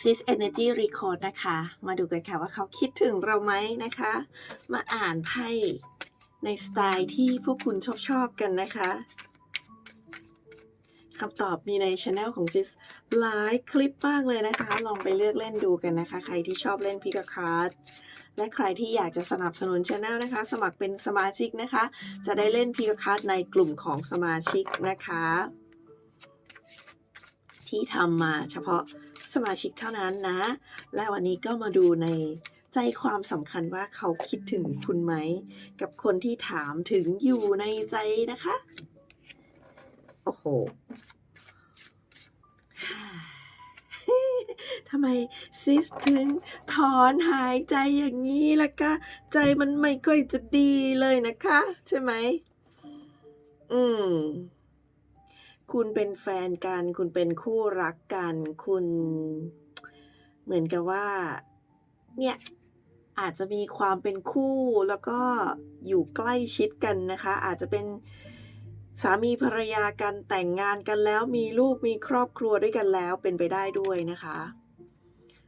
Sis Energy Record นะคะ มาดูกันค่ะว่าเขาคิดถึงเราไหมนะคะ มาอ่านไพ่ในสไตล์ที่พวกคุณชอบชอบกันนะคะคำตอบมีในช anel ของ Sis หลายคลิปมากเลยนะคะ ลองไปเลือกเล่นดูกันนะคะ ใครที่ชอบเล่นพิกาคาร์ดและใครที่อยากจะสนับสนุนช anel นะคะ สมัครเป็นสมาชิกนะคะ จะได้เล่นพิกาคาร์ดในกลุ่มของสมาชิกนะคะ ที่ทำมาเฉพาะ สมาชิกเท่านั้นนะ และวันนี้ก็มาดูในใจความสำคัญว่าเขาคิดถึงคุณไหม กับคนที่ถามถึงอยู่ในใจนะคะ โอ้โหทำไมซิสถึงถอนหายใจอย่างนี้ล่ะคะ ใจมันไม่ค่อยจะดีเลยนะคะ ใช่ไหม อืม คุณเป็นแฟนกัน คุณเป็นคู่รักกัน คุณเหมือนกับว่า เนี่ยอาจจะมีความเป็นคู่แล้วก็อยู่ใกล้ชิดกันนะคะ อาจจะเป็นสามีภรรยากันแต่งงานกันแล้วมีลูกมีครอบครัวด้วยกันแล้วเป็นไปได้ด้วยนะคะ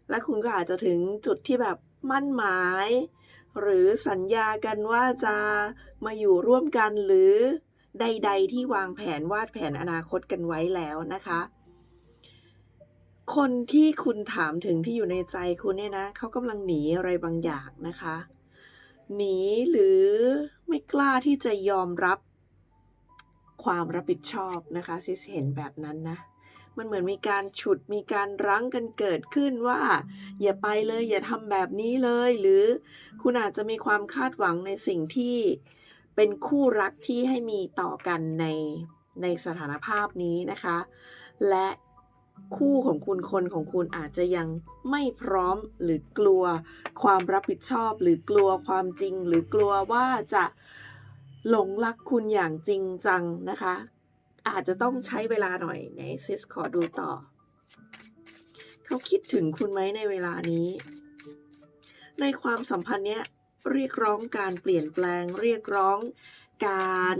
และคุณก็อาจจะถึงจุดที่แบบมั่นหมาย หรือสัญญากันว่าจะมาอยู่ร่วมกันหรือ ใด ๆ ที่วางแผนวาดแผนอนาคตกันไว้แล้วนะคะ คนที่คุณถามถึงที่อยู่ในใจคุณเนี่ยนะเขากำลังหนีอะไรบางอย่างนะคะ หนีหรือไม่กล้าที่จะยอมรับความรับผิดชอบนะคะซิสเห็นแบบนั้นนะ มันเหมือนมีการฉุดมีการรั้งกันเกิดขึ้นว่า อย่าไปเลยอย่าทำแบบนี้เลย หรือคุณอาจจะมีความคาดหวังในสิ่งที่ เป็นคู่รักที่ให้มีต่อกันในในสถานภาพนี้นะคะ และคู่ของคุณคนของคุณอาจจะยังไม่พร้อมหรือกลัวความรับผิดชอบ หรือกลัวความจริง หรือกลัวว่าจะหลงรักคุณอย่างจริงจังนะคะ อาจจะต้องใช้เวลาหน่อยในซิสขอดูต่อ เขาคิดถึงคุณไหมในเวลานี้ ในความสัมพันธ์เนี้ย เรียกร้องการเปลี่ยนแปลง เรียกร้องการ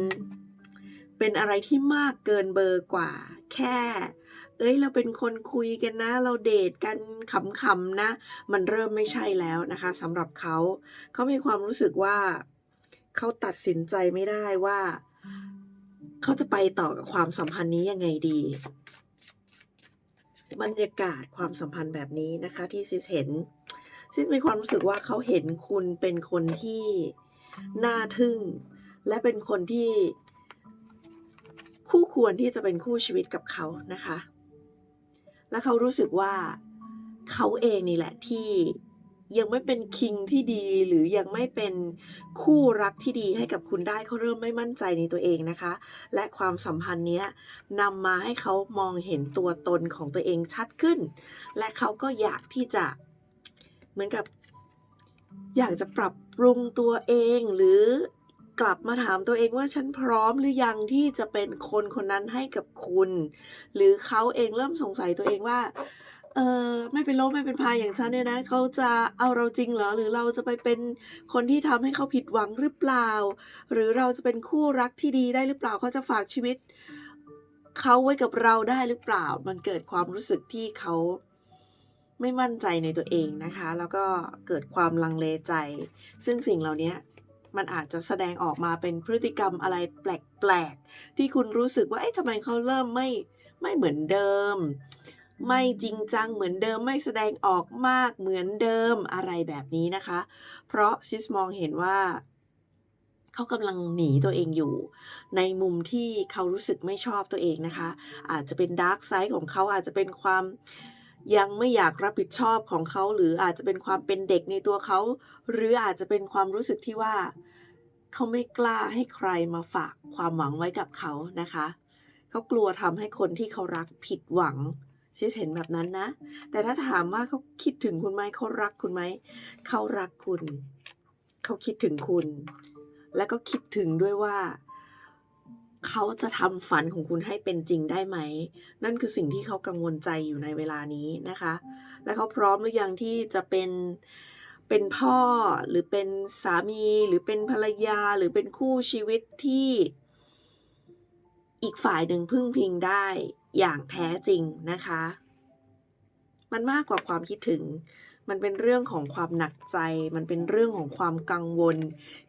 เป็นอะไรที่มากเกินเบอร์กว่า แค่ เอ้ยเราเป็นคนคุยกันนะ เราเดทกันขำๆนะ มันเริ่มไม่ใช่แล้วนะคะสำหรับเขา เขามีความรู้สึกว่า เขาตัดสินใจไม่ได้ว่า เขาจะไปต่อกับความสัมพันธ์นี้ยังไงดีบรรยากาศความสัมพันธ์แบบนี้นะคะที่ซิสเห็น ซิสมีความรู้สึกว่าเขาเห็นคุณเป็นคนที่น่าทึ่ง และเป็นคนที่คู่ควรที่จะเป็นคู่ชีวิตกับเขานะคะ และเขารู้สึกว่าเขาเองนี่แหละที่ยังไม่เป็นคิงที่ดีหรือยังไม่เป็นคู่รักที่ดีให้กับคุณได้เขาเริ่มไม่มั่นใจในตัวเองนะคะ และความสัมพันธ์นี้นำมาให้เขามองเห็นตัวตนของตัวเองชัดขึ้น และเขาก็อยากที่จะ เหมือนกับ อยากจะปรับปรุงตัวเองหรือกลับมาถามตัวเองว่าฉันพร้อมหรือยังที่จะเป็นคนคนนั้นให้กับคุณ หรือเขาเองเริ่มสงสัยตัวเองว่าเออไม่เป็นโรคไม่เป็นพายอย่างฉันเนี่ยนะเขาจะเอาเราจริงเหรอหรือเราจะไปเป็นคนที่ทำให้เขาผิดหวังหรือเปล่า หรือเราจะเป็นคู่รักที่ดีได้หรือเปล่าเขาจะฝากชีวิตเขาไว้กับเราได้หรือเปล่า มันเกิดความรู้สึกที่เขา ไม่มั่นใจในตัวเองนะคะ แล้วก็เกิดความลังเลใจ ซึ่งสิ่งเหล่านี้มันอาจจะแสดงออกมาเป็นพฤติกรรมอะไรแปลกๆ ที่คุณรู้สึกว่าเอ๊ะทำไมเขาเริ่มไม่ไม่เหมือนเดิม ไม่จริงจังเหมือนเดิมไม่แสดงออกมากเหมือนเดิมอะไรแบบนี้นะคะ เพราะซิสมองเห็นว่าเขากำลังหนีตัวเองอยู่ ในมุมที่เขารู้สึกไม่ชอบตัวเองนะคะ อาจจะเป็นดาร์กไซด์ของเขาอาจจะเป็นความ ยังไม่อยากรับผิดชอบของเขา หรืออาจจะเป็นความเป็นเด็กในตัวเขา หรืออาจจะเป็นความรู้สึกที่ว่า เขาไม่กล้าให้ใครมาฝากความหวังไว้กับเขานะคะ เขากลัวทำให้คนที่เขารักผิดหวังชิสเห็นแบบนั้นนะ แต่ถ้าถามว่าเขาคิดถึงคุณไหมเขารักคุณไหม เขารักคุณ เขาคิดถึงคุณ และก็คิดถึงด้วยว่า เขาจะทำฝันของคุณให้เป็นจริงได้ไหม นั่นคือสิ่งที่เขากังวลใจอยู่ในเวลานี้นะคะ และเขาพร้อมหรือยังที่จะเป็นเป็นพ่อหรือเป็นสามีหรือเป็นภรรยาหรือเป็นคู่ชีวิตที่อีกฝ่ายหนึ่งพึ่งพิงได้อย่างแท้จริงนะคะ มันมากกว่าความคิดถึง มันเป็นเรื่องของความหนักใจ มันเป็นเรื่องของความกังวล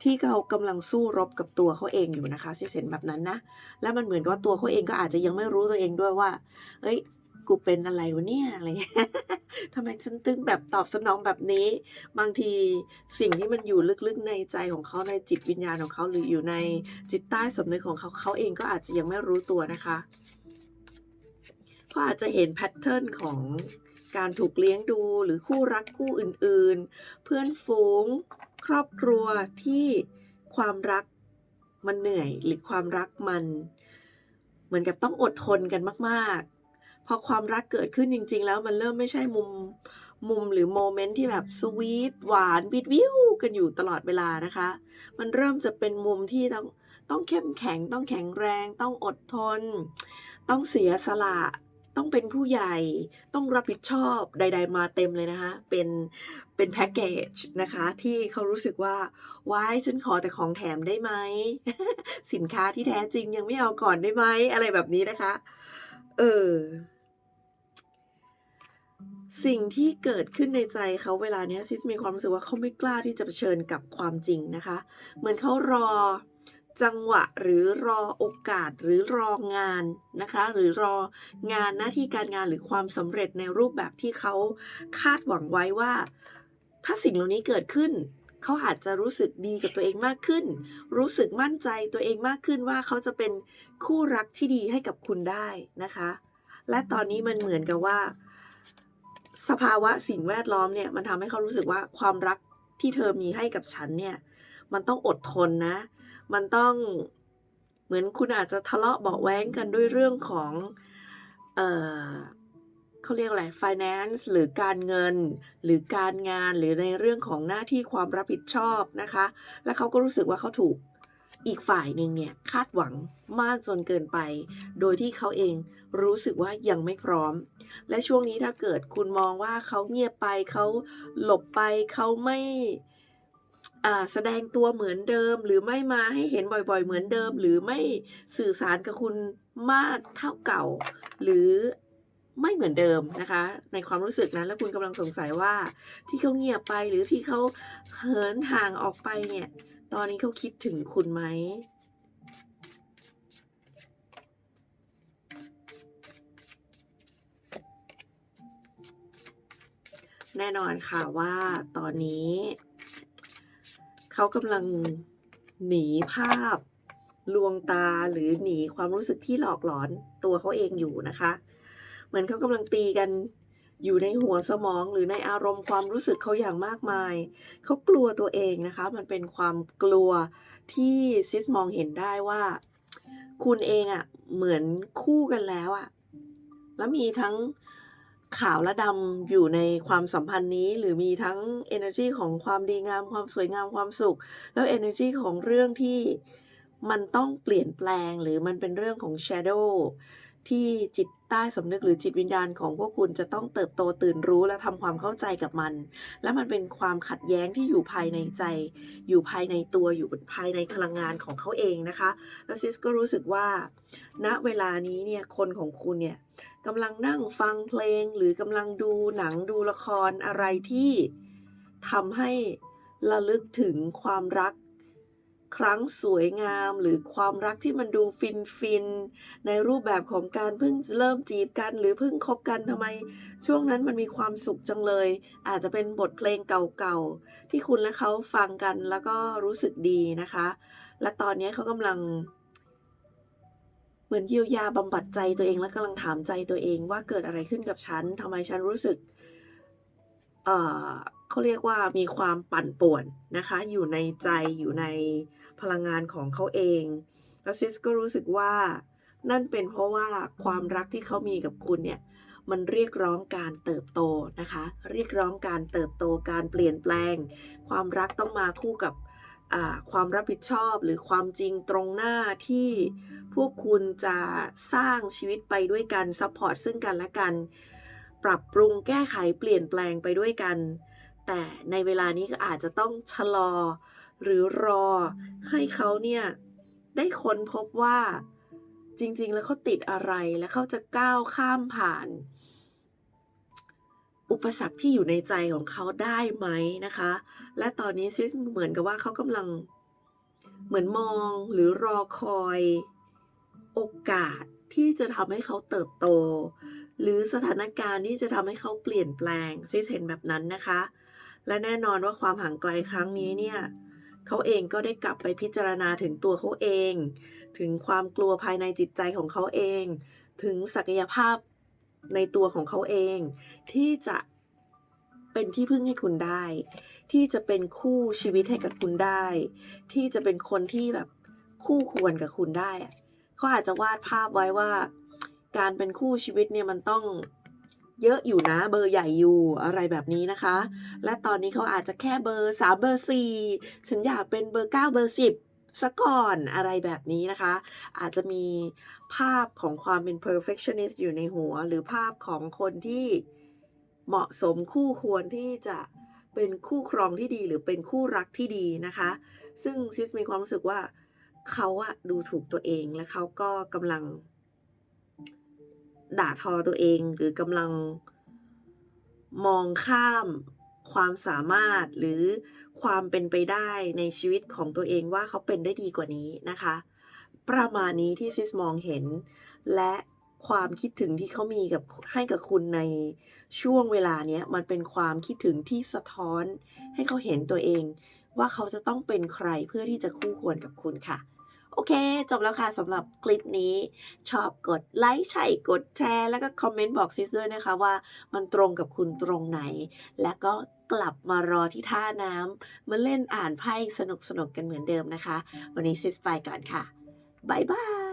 ที่เขากำลังสู้รบกับตัวเขาเองอยู่นะคะซิเซนแบบนั้นนะ แล้วมันเหมือนกับว่าตัวเขาเองก็อาจจะยังไม่รู้ตัวเองด้วยว่า เอ้ย กูเป็นอะไรวะเนี่ยอะไรทำไมฉันตึงแบบตอบสนองแบบนี้ บางทีสิ่งที่มันอยู่ลึกๆในใจของเขาในจิตวิญญาณของเขาหรืออยู่ในจิตใต้สำนึกของเขาเขาเองก็อาจจะยังไม่รู้ตัวนะคะเขาอาจจะเห็นแพทเทิร์นของ การถูกเลี้ยงดูหรือคู่รักคู่อื่นๆ เพื่อนฝูง ครอบครัวที่ความรักมันเหนื่อยหรือความรักมัน เหมือนกับต้องอดทนกันมากๆ พอความรักเกิดขึ้นจริง ๆ แล้วมันเริ่มไม่ใช่มุมมุมหรือโมเมนต์ที่แบบสวีทหวานวิดวิวกันอยู่ตลอดเวลานะคะ มันเริ่มจะเป็นมุมที่ต้องต้องเข้มแข็งต้องแข็งแรง ต้องอดทน ต้องเสียสละ ต้องเป็นผู้ใหญ่ต้องรับผิดชอบใด ๆ มาเต็มเลยนะคะเป็นเป็นแพ็กเกจนะคะที่เขารู้สึกว่าว้ายฉันขอแต่ของแถมได้ไหม สินค้าที่แท้จริงยังไม่เอาก่อนได้ไหมอะไรแบบนี้นะคะ เออสิ่งที่เกิดขึ้นในใจเขาเวลาเนี้ยซิสมีความรู้สึกว่าเขาไม่กล้าที่จะเผชิญกับความจริงนะคะ เหมือนเขารอ จังหวะหรือรอโอกาสหรือรองานนะคะ หรือรองานหน้าที่การงานหรือความสำเร็จในรูปแบบที่เขาคาดหวังไว้ว่า ถ้าสิ่งเหล่านี้เกิดขึ้น เขาอาจจะรู้สึกดีกับตัวเองมากขึ้น รู้สึกมั่นใจตัวเองมากขึ้นว่าเขาจะเป็นคู่รักที่ดีให้กับคุณได้นะคะ และตอนนี้มันเหมือนกับว่า สภาวะสิ่งแวดล้อมเนี่ยมันทำให้เขารู้สึกว่าความรักที่เธอมีให้กับฉันเนี่ย มันต้องอดทนนะ มันต้องเหมือนคุณอาจจะทะเลาะเบาแว้งกันด้วยเรื่องของ เออเขาเรียกอะไร finance หรือการเงิน หรือการงานหรือในเรื่องของหน้าที่ความรับผิดชอบนะคะ และเขาก็รู้สึกว่าเขาถูกอีกฝ่ายหนึ่งเนี่ยคาดหวังมากจนเกินไป โดยที่เขาเองรู้สึกว่ายังไม่พร้อม และช่วงนี้ถ้าเกิดคุณมองว่าเขาเงียบไปเขาหลบไปเขาไม่ แสดงตัวเหมือนเดิม หรือไม่มาให้เห็นบ่อยๆ เหมือนเดิม หรือไม่สื่อสารกับคุณมากเท่าเก่า หรือไม่เหมือนเดิมนะคะ ในความรู้สึกนั้นแล้วคุณกำลังสงสัยว่าที่เขาเงียบไปหรือที่เขาเหินห่างออกไปเนี่ย ตอนนี้เขาคิดถึงคุณไหมแน่นอนค่ะว่าตอนนี้ เขากำลังหนีภาพลวงตาหรือหนีความรู้สึกที่หลอกหลอนตัวเขาเองอยู่นะคะ เหมือนเขากำลังตีกันอยู่ในหัวสมองหรือในอารมณ์ความรู้สึกเขาอย่างมากมาย เขากลัวตัวเองนะคะ มันเป็นความกลัวที่ซิสมองเห็นได้ว่า คุณเองอะ่ะเหมือนคู่กันแล้วอะ่ะ แล้วมีทั้ง ขาวและดำอยู่ในความสัมพันธ์นี้ หรือมีทั้ง energy ของความดีงามความสวยงามความสุข แล้ว energy ของเรื่องที่มันต้องเปลี่ยนแปลงหรือมันเป็นเรื่องของ shadow ที่จิตใต้สำนึกหรือจิตวิญญาณของพวกคุณจะต้องเติบโตตื่นรู้และทำความเข้าใจกับมัน และมันเป็นความขัดแย้งที่อยู่ภายในใจ อยู่ภายในตัวอยู่ภายในพลังงานของเขาเองนะคะแล้วซิสก็รู้สึกว่า ณเวลานี้เนี่ยคนของคุณเนี่ยกำลังนั่งฟังเพลง หรือกำลังดูหนังดูละครอะไรที่ทำให้ระลึกถึงความรัก ครั้งสวยงามหรือความรักที่มันดูฟินฟินๆในรูปแบบของการเพิ่งเริ่มจีบกันหรือเพิ่งคบกันทำไม ช่วงนั้นมันมีความสุขจังเลย อาจจะเป็นบทเพลงเก่าๆ ที่คุณและเขาฟังกันแล้วก็รู้สึกดีนะคะ และตอนนี้เขากำลัง เหมือนเยียวยาบำบัดใจตัวเองและกำลังถามใจตัวเองว่าเกิดอะไรขึ้นกับฉันทำไมฉันรู้สึก เอ่อ เขาเรียกว่ามีความปั่นป่วนนะคะ อยู่ในใจอยู่ในพลังงานของเขาเองแล้วซิสก็รู้สึกว่านั่นเป็นเพราะว่าความรักที่เขามีกับคุณเนี่ยมันเรียกร้องการเติบโตนะคะ เรียกร้องการเติบโตการเปลี่ยนแปลง ความรักต้องมาคู่กับความรับผิดชอบหรือความจริงตรงหน้าที่พวกคุณจะสร้างชีวิตไปด้วยกันซัพพอร์ตซึ่งกันและกัน ปรับปรุงแก้ไขเปลี่ยนแปลงไปด้วยกัน แต่ในเวลานี้ก็อาจจะต้องชะลอ หรือรอให้เขาเนี่ย ได้ค้นพบว่าจริง ๆ แล้วเขาติดอะไรและเขาจะก้าวข้ามผ่าน อุปสรรคที่อยู่ในใจของเขาได้ไหมนะคะ และตอนนี้ซิสเหมือนกับว่าเขากำลังเหมือนมองหรือรอคอย โอกาสที่จะทำให้เขาเติบโต หรือสถานการณ์ที่จะทำให้เขาเปลี่ยนแปลงซิสเห็นแบบนั้นนะคะ และแน่นอนว่าความห่างไกลครั้งนี้เนี่ยเขาเองก็ได้กลับไปพิจารณาถึงตัวเขาเอง ถึงความกลัวภายในจิตใจของเขาเอง ถึงศักยภาพในตัวของเขาเอง ที่จะเป็นที่พึ่งให้คุณได้ ที่จะเป็นคู่ชีวิตให้กับคุณได้ ที่จะเป็นคนที่แบบคู่ควรกับคุณได้เขาอาจจะวาดภาพไว้ว่า การเป็นคู่ชีวิตเนี่ยมันต้อง เยอะอยู่นะเบอร์ใหญ่อยู่อะไรแบบนี้นะคะ และตอนนี้เขาอาจจะแค่เบอร์สามเบอร์สี่ฉันอยากเป็นเบอร์เก้าเบอร์สิบซะก่อนอะไรแบบนี้นะคะ อาจจะมีภาพของความเป็น perfectionist อยู่ในหัว หรือภาพของคนที่เหมาะสมคู่ควรที่จะเป็นคู่ครองที่ดีหรือเป็นคู่รักที่ดีนะคะ ซึ่งซิสมีความรู้สึกว่าเขาอะดูถูกตัวเองและเขาก็กำลัง ด่าทอตัวเองหรือกำลังมองข้ามความสามารถหรือความเป็นไปได้ในชีวิตของตัวเองว่าเขาเป็นได้ดีกว่านี้นะคะ ประมาณนี้ที่ซิสมองเห็น และความคิดถึงที่เขามีกับให้กับคุณในช่วงเวลาเนี้ยมันเป็นความคิดถึงที่สะท้อนให้เขาเห็นตัวเอง ว่าเขาจะต้องเป็นใครเพื่อที่จะคู่ควรกับคุณค่ะ อเค จบแล้วค่ะสำหรับคลิปนี้ ชอบกดไลค์ใช่กดแชร์ แล้วก็คอมเมนต์บอกซิสด้วยนะคะว่ามันตรงกับคุณตรงไหน แล้วก็กลับมารอที่ท่าน้ำมาเล่นอ่านไพ่สนุกๆกันเหมือนเดิมนะคะ วันนี้ซิสไปก่อนค่ะบายบาย